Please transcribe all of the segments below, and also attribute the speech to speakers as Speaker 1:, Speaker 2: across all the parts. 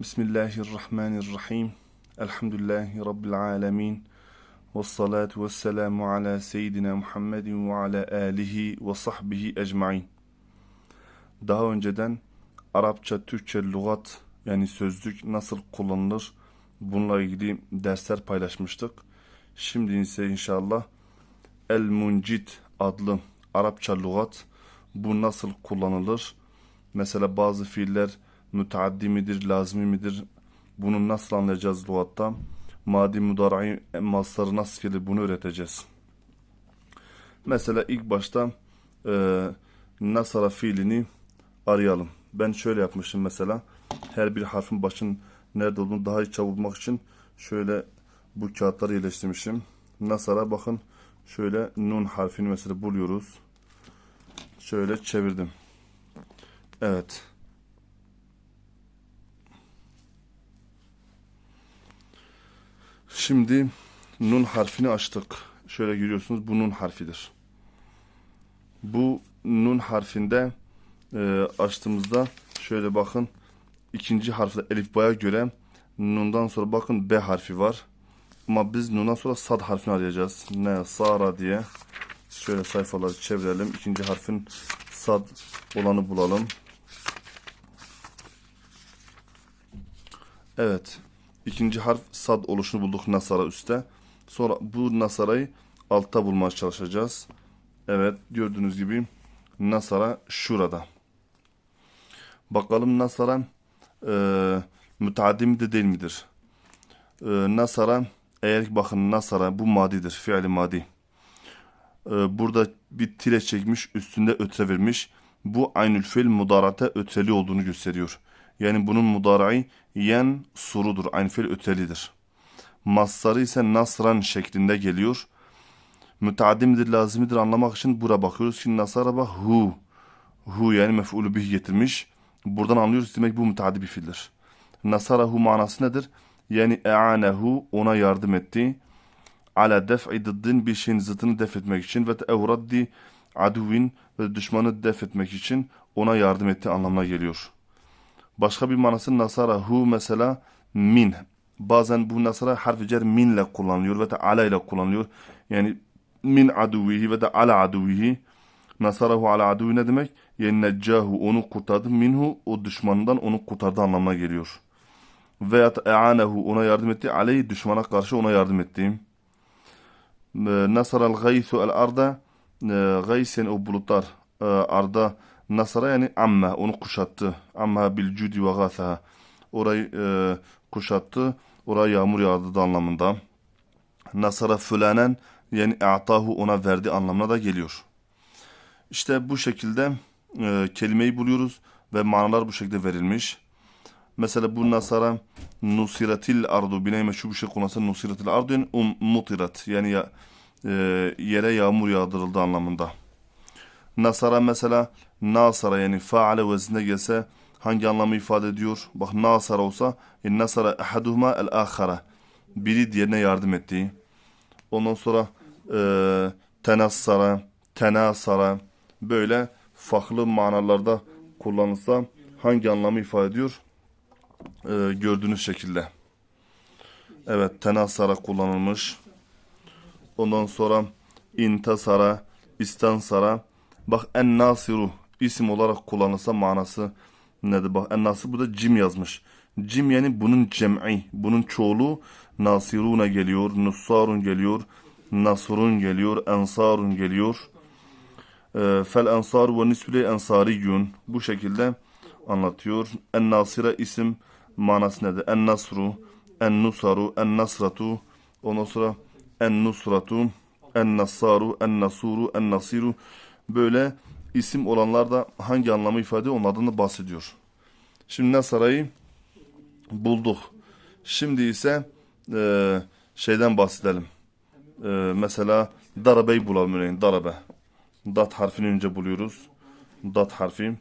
Speaker 1: Bismillahirrahmanirrahim. Elhamdülillahi Rabbil alemin. Ve salatu ve selamu ala seyyidina Muhammedin ve ala alihi ve sahbihi ecmain. Daha önceden Arapça, Türkçe, lügat yani sözlük nasıl kullanılır bununla ilgili dersler paylaşmıştık. Şimdi ise inşallah El Muncid adlı Arapça lügat bu nasıl kullanılır? Mesela bazı fiiller müteaddi midir, lazimi midir? Bunu nasıl anlayacağız lügatta? Madi mudara'i masları nasıl gelir bunu öğreteceğiz. Mesela ilk başta e, nasara fiilini arayalım. Ben şöyle yapmışım mesela. Her bir harfin başın nerede olduğunu daha iyi çabuk için şöyle bu kağıtları yerleştirmişim. Nasara bakın şöyle nun harfini mesela buluyoruz. Şöyle çevirdim. Evet. Şimdi nun harfini açtık. Şöyle görüyorsunuz bu nun harfidir. Bu nun harfinde e, açtığımızda şöyle bakın ikinci harfde elif baya göre nundan sonra bakın B harfi var. Ama biz nundan sonra sad harfini arayacağız. Ne sara diye. Şöyle sayfaları çevirelim. İkinci harfin sad olanı bulalım. Evet. İkinci harf sad oluşunu bulduk nasara üstte. Sonra bu nasarayı altta bulmaya çalışacağız. Evet gördüğünüz gibi nasara şurada. Bakalım nasara e, müteaddi midir değil midir? E, nasara eğer bakın nasara bu madidir. Fiili madi. E, burada bir tire çekmiş üstünde ötre vermiş. Bu aynül fiil mudarate ötreli olduğunu gösteriyor. Yani bunun mudarai yen surudur. Aynı fiil ötelidir. Masları ise nasran şeklinde geliyor. Müteaddi midir, lazimidir anlamak için bura bakıyoruz. Şimdi nasara bak hu. Hu yani mef'ulü bih getirmiş. Buradan anlıyoruz demek bu müteaddi bir fiildir. Nasarahu manası nedir? Yani e'anehu ona yardım etti. Ala def'i dıddin bir şeyin zıtını def etmek için ve evraddi aduvin ve düşmanı def etmek için ona yardım etti anlamına geliyor. Başka bir manası nasara hu mesela min. Bazen bu nasara harfi cer min ile kullanılıyor ve de ala ile kullanılıyor. Yani min aduvihi ve de ala aduvihi. Nasarahu ala aduvi ne demek? Yani neccahu onu kurtardı. Minhu o düşmanından onu kurtardı anlamına geliyor. Veya e'anehu ona yardım etti. Aleyhi düşmana karşı ona yardım etti. Nasaral gaythu el arda. Gays yani o bulutlar arda Nasara yani amme onu kuşattı. Amma bil cudi ve gâthaha. Orayı e, kuşattı. Oraya yağmur yağdı anlamında. Nasara fülanen yani a'tahu ona verdi anlamına da geliyor. İşte bu şekilde e, kelimeyi buluyoruz ve manalar bu şekilde verilmiş. Mesela bu nasara nusiratil ardu bineyme şu bir şey kullansa nusiratil ardu yani um, mutirat yani ya, e, yere yağmur yağdırıldı anlamında. Nasara mesela Nasara yani faale veznine gelse hangi anlamı ifade ediyor? Bak nasara olsa e, nasara ahaduhuma el ahara. Biri diğerine yardım ettiği. Ondan sonra e, tenassara, tenasara böyle farklı manalarda kullanılsa hangi anlamı ifade ediyor? E, gördüğünüz şekilde. Evet tenasara kullanılmış. Ondan sonra intasara, istansara. Bak en nasiru isim olarak kullanılsa manası nedir? Bak en nasır burada cim yazmış. Cim yani bunun cem'i, bunun çoğulu nasiruna geliyor, nussarun geliyor, nasrun geliyor, ensarun geliyor. E, fel ensar ve nisbile ensariyun. Bu şekilde anlatıyor. En nasira isim manası nedir? En nasru, en nusaru, en nasratu. Ondan sonra en nusratu, en nassaru, en nasuru, en nasiru. Böyle isim olanlar da hangi anlamı ifade onlardan da bahsediyor. Şimdi Nasara'yı bulduk. Şimdi ise e, şeyden bahsedelim. E, mesela darabeyi bulalım örneğin darabe. Dat harfini önce buluyoruz. Dat harfi.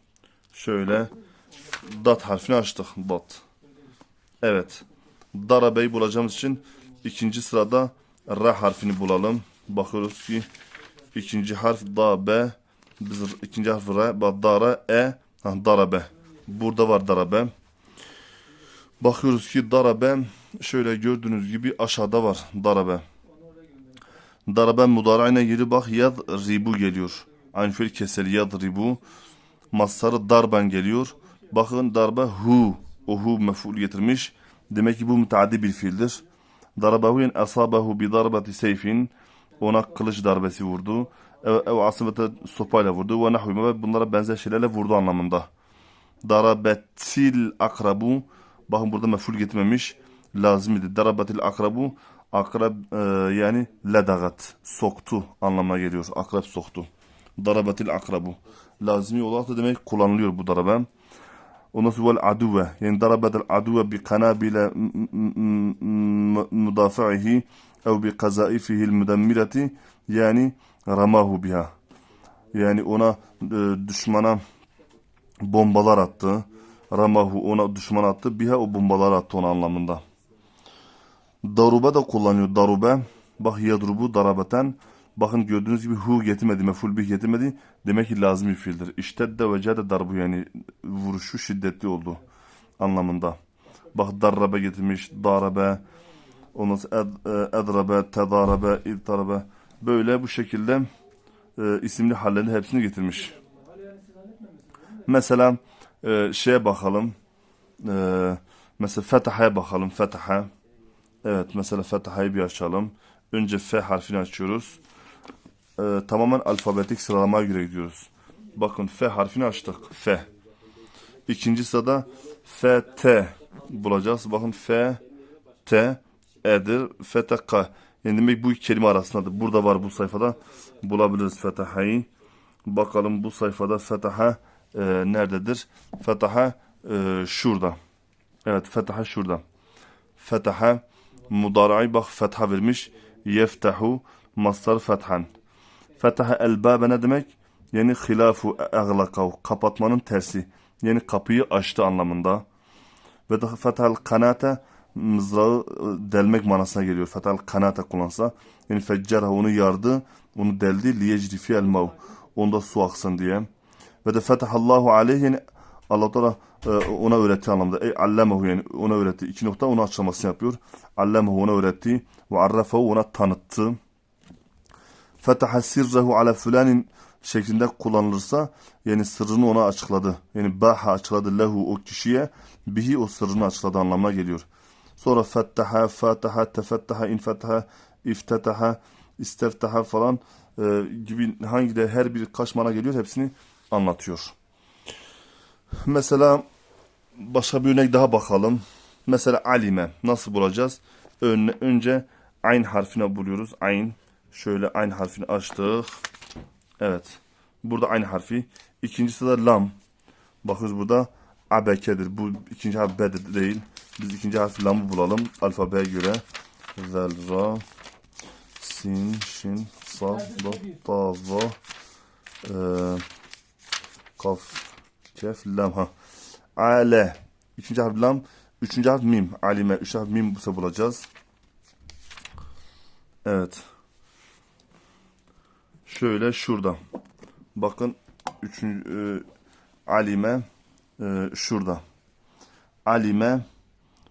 Speaker 1: Şöyle dat harfini açtık. Dat. Evet. Darabeyi bulacağımız için ikinci sırada ra harfini bulalım. Bakıyoruz ki ikinci harf da be biz ikinci harf R. Dara E. Ha, darabe. Burada var darabe. Bakıyoruz ki darabe şöyle gördüğünüz gibi aşağıda var darabe. Darabe mudarayına geri bak yad ribu geliyor. Aynı fiil keseli yad ribu. Masarı darben geliyor. Bakın darbe hu. O hu mef'ul getirmiş. Demek ki bu müteaddi bir fiildir. Darabehu yani asabehu bi darbeti seyfin. Ona kılıç darbesi vurdu. Ev, asibete sopayla vurdu. Ve nahvime ve bunlara benzer şeylerle vurdu anlamında. Darabetil akrabu. Bakın burada mef'ul getirmemiş. Lazım idi. Darabetil akrabu. Akrab e, yani ledagat. Soktu anlamına geliyor. Akrep soktu. Darabetil akrabu. Lazimi olarak da demek kullanılıyor bu darabe. Ondan sonra vel aduve. Yani darabetil aduve bi kanabile mudafi'ihi ev bi kazaifihil müdemmireti yani ramahu biha. Yani ona e, düşmana bombalar attı. Ramahu ona düşman attı. Biha o bombalar attı ona anlamında. Darube da kullanıyor. Darube. Bak yadrubu darabeten. Bakın gördüğünüz gibi hu getirmedi. Meful bih getirmedi. Demek ki lazım bir fiildir. İşte de ve cede darbu yani vuruşu şiddetli oldu anlamında. Bak darrabe getirmiş. Darabe. Ondan sonra ed, e, edrabe, tedarabe, iddarabe. Böyle bu şekilde e, isimli hallerini hepsini getirmiş. Mesela e, şeye bakalım. E, mesela Fetaha'ya bakalım. Fetaha. Evet mesela Fetaha'yı bir açalım. Önce F harfini açıyoruz. E, tamamen alfabetik sıralamaya göre gidiyoruz. Bakın F harfini açtık. F. İkinci sırada F, T bulacağız. Bakın F, T, E'dir. Fetaka. Yani demek bu iki kelime arasındadır. Burada var bu sayfada. Bulabiliriz Fetaha'yı. Bakalım bu sayfada Fetaha e, nerededir? Fetaha e, şurada. Evet Fetaha şurada. Fetaha mudara'yı bak fetha vermiş. Yeftahu mastar fethan. Fetaha elbabe ne demek? Yani hilafu eglakav. Kapatmanın tersi. Yani kapıyı açtı anlamında. Ve de fethal kanate mızrağı e, delmek manasına geliyor. Fethal kanate kullansa. Yani feccera onu yardı. Onu deldi. Liyecri fiyel mav. Onda su aksın diye. Ve de fetahallahu aleyh yani Allah Teala e, ona öğretti anlamda. Ey allemehu yani ona öğretti. İki nokta onu açıklamasını yapıyor. Allemehu ona öğretti. Ve arrafahu ona tanıttı. Fetaha sirrehu ala fulanin şeklinde kullanılırsa yani sırrını ona açıkladı. Yani baha açıkladı lehu o kişiye bihi o sırrını açıkladı anlamına geliyor. Sonra fettaha, fataha, tefettaha, infetaha, iftetaha, isteftaha falan e, gibi hangi de her bir kaç mana geliyor hepsini anlatıyor. Mesela başka bir örnek daha bakalım. Mesela alime nasıl bulacağız? Önce, önce ayn harfine buluyoruz. Ayn. Şöyle ayn harfini açtık. Evet. Burada aynı harfi. İkincisi de lam. Bakıyoruz burada abekedir. Bu ikinci harf B de değil. Biz ikinci harfi lamı bulalım. Alfabeye göre. Zel, ra, sin, şin, saf, da, ta, za, e, kaf, kef, lam. Ha. Ale. İkinci harf lam. Üçüncü harf mim. Alime. Üç harf mim bu bulacağız. Evet. Şöyle şurada. Bakın üçüncü e, alime e, şurada. Alime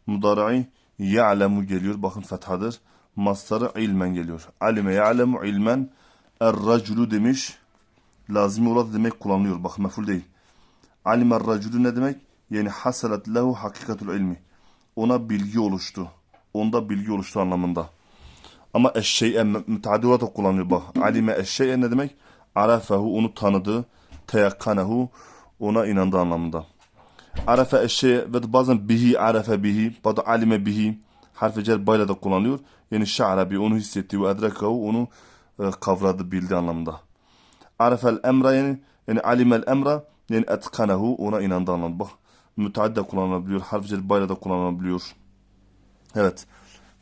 Speaker 1: mudara'i ya'lemu geliyor. Bakın fethadır. Mastarı ilmen geliyor. Alime ya'lemu ilmen er-raculu demiş. Lazimi olarak demek kullanılıyor. Bakın meful değil. Alime er-raculu ne demek? Yani hasalat lehu hakikatul ilmi. Ona bilgi oluştu. Onda bilgi oluştu anlamında. Ama eşşey'e müteaddi olarak kullanılıyor bak. Alime eşşey'e ne demek? Arafehu onu tanıdı. Teyakkanehu ona inandı anlamında. Arafe eşşey'e ve bazen bihi arafe bihi. Bazen alime bihi. Harfi cer bayla da kullanılıyor. Yani şa'ra bi onu hissetti ve edrekahu onu e, kavradı bildi anlamında. Arafel emra yani, yani alimel emra yani etkanehu ona inandı anlamında. Bak müteaddi de kullanılabiliyor. Harfi cer bayla da kullanılabiliyor. Evet.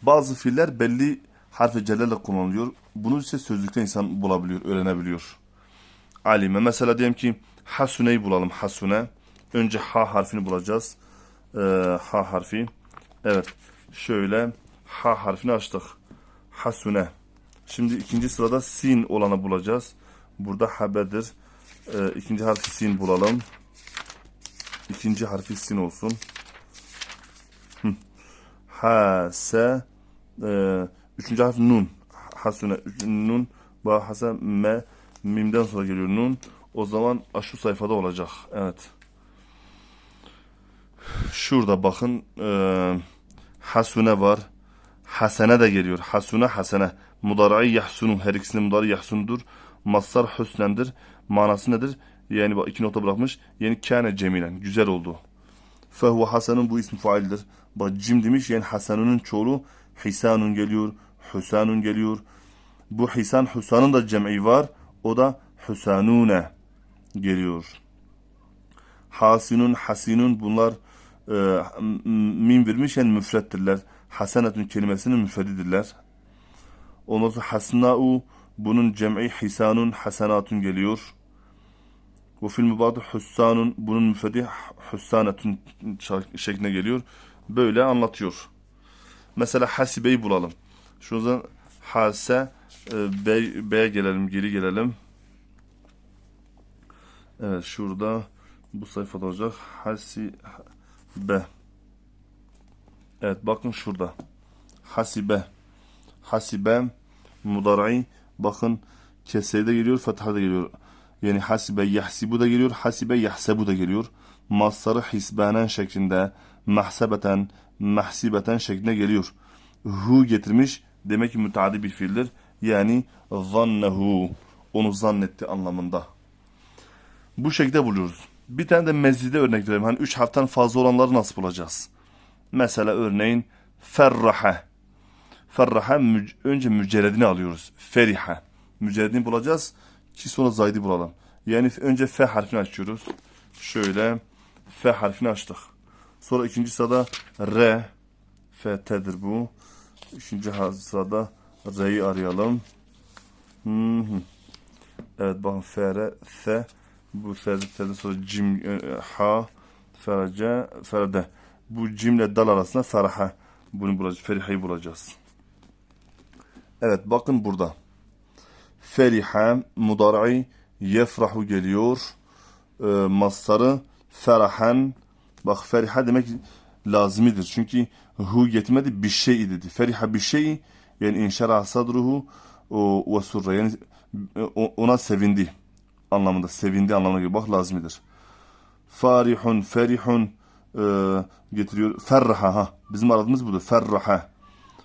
Speaker 1: Bazı fiiller belli harfi cellerle kullanılıyor. Bunu ise sözlükte insan bulabiliyor, öğrenebiliyor. Alime. Mesela diyelim ki hasune'yi bulalım. Hasune. Önce ha harfini bulacağız. Ee, ha harfi. Evet. Şöyle ha harfini açtık. Hasune. Şimdi ikinci sırada sin olanı bulacağız. Burada habedir. Ee, ikinci harfi sin bulalım. İkinci harfi sin olsun. hase e, üçüncü harf nun. Hasune nun. Bu hase me mimden sonra geliyor nun. O zaman şu sayfada olacak. Evet. Şurada bakın e, hasune var. Hasene de geliyor. Hasune hasene. Mudara'i yahsunu. Her ikisinin mudarı yahsundur. Masar hüsnendir. Manası nedir? Yani iki nokta bırakmış. Yani kâne cemilen. Güzel oldu. Fehuve hasenun bu ismi faildir. Bak cim demiş yani hasenunun çoğulu hisanun geliyor. Hüsanun geliyor. Bu hisan Hüsan'ın da cem'i var. O da Hüsanune geliyor. Hasinun, hasinun bunlar e, mim vermiş yani müfrettirler. Hasenetun kelimesinin müfredidirler. Ondan sonra hasna'u bunun cem'i hisanun, hasenatun geliyor. Bu film mübadı hussanun bunun müfredi hussanetun şeklinde geliyor. Böyle anlatıyor. Mesela hasibeyi bulalım. Şuradan hase e, B'ye gelelim, geri gelelim. Evet şurada bu sayfada olacak. Hasibe. Evet bakın şurada. Hasibe. Hasibe mudara'i bakın keseye de geliyor, fetha da geliyor. Yani hasibe yahsibu da geliyor, hasibe yahsebu da geliyor. Masarı hisbanen şeklinde, mahsebeten, mahsibeten şeklinde geliyor. Hu getirmiş, demek ki müteaddi bir fiildir. Yani zannehu, onu zannetti anlamında. Bu şekilde buluyoruz. Bir tane de mezide örnek verelim. Hani üç harften fazla olanları nasıl bulacağız? Mesela örneğin ferraha. Ferraha müc- önce mücerredini alıyoruz. Feriha. Mücerredini bulacağız ki sonra zaydi bulalım. Yani önce F harfini açıyoruz. Şöyle F harfini açtık. Sonra ikinci sırada R. F T'dir bu. Üçüncü sırada R'yi arayalım. Hı hı. Evet bakın F, R, F. Bu F, T'den sonra cim, e, ha, ferce, ferde. Bu cimle dal arasında feraha. Bunu bulacağız. Feriha'yı bulacağız. Evet bakın burada. Feriha mudara'i yefrahu geliyor. E, mastarı ferahan. Bak feriha demek lazimidir. Çünkü hu getirmedi bir şey dedi. Feriha bir şey yani inşara sadruhu ve surra yani o- ona sevindi anlamında sevindi anlamına geliyor. Bak lazimidir. Farihun, ferihun e, getiriyor. Ferraha ha. Bizim aradığımız budur. Ferraha.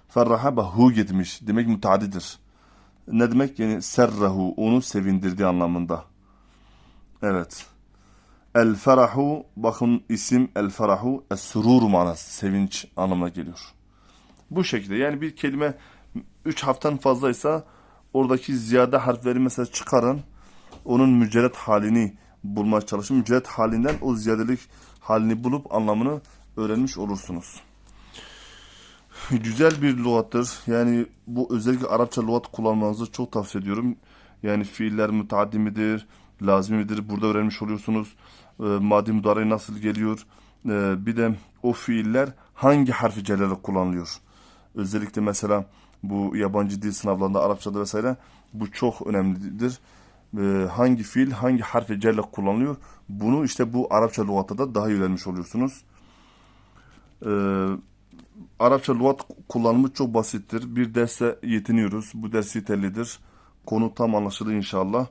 Speaker 1: Ferraha bak hu getirmiş. Demek müteadidir. Ne demek? Yani serrahu. Onu sevindirdi anlamında. Evet. El ferahu bakın isim el ferahu es surur manası. Sevinç anlamına geliyor. Bu şekilde yani bir kelime 3 harften fazlaysa oradaki ziyade harfleri mesela çıkarın. Onun mücerret halini bulmaya çalışın. Mücerret halinden o ziyadelik halini bulup anlamını öğrenmiş olursunuz. Güzel bir lügattır. Yani bu özellikle Arapça lügat kullanmanızı çok tavsiye ediyorum. Yani fiiller müteaddi midir, lazım midir? Burada öğrenmiş oluyorsunuz. E, madi müdari nasıl geliyor? E, bir de o fiiller hangi harfi celale kullanılıyor? Özellikle mesela bu yabancı dil sınavlarında Arapçada vesaire bu çok önemlidir. E, hangi fiil hangi harfi celle kullanılıyor? Bunu işte bu Arapça lügatta da daha iyi öğrenmiş oluyorsunuz. Eee Arapça lügat kullanımı çok basittir. Bir derse yetiniyoruz. Bu ders yeterlidir. Konu tam anlaşıldı inşallah.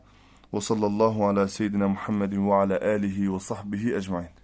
Speaker 1: Ve sallallahu ala seyyidina Muhammedin ve ala alihi ve sahbihi ecmain.